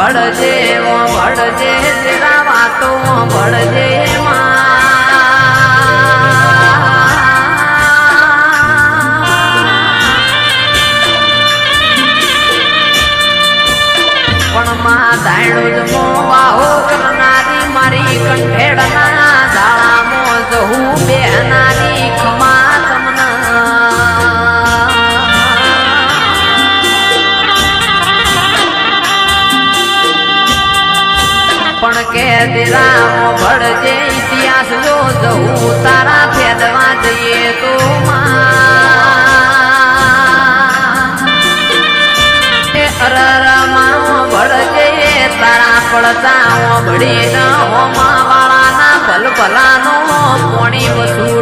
ભળજે ઓ ભળજે તેરા વાતો ભળજે પણ માં દાયડો જ મો પણ કે દિરામ ભળજે ઇતિહાસ જો જવું તારા ફેદવા જઈએ તો ભળજે, તારા પડતા ભળી ન હોમા વાળાના ભલ ભલાનો પોણી વસૂ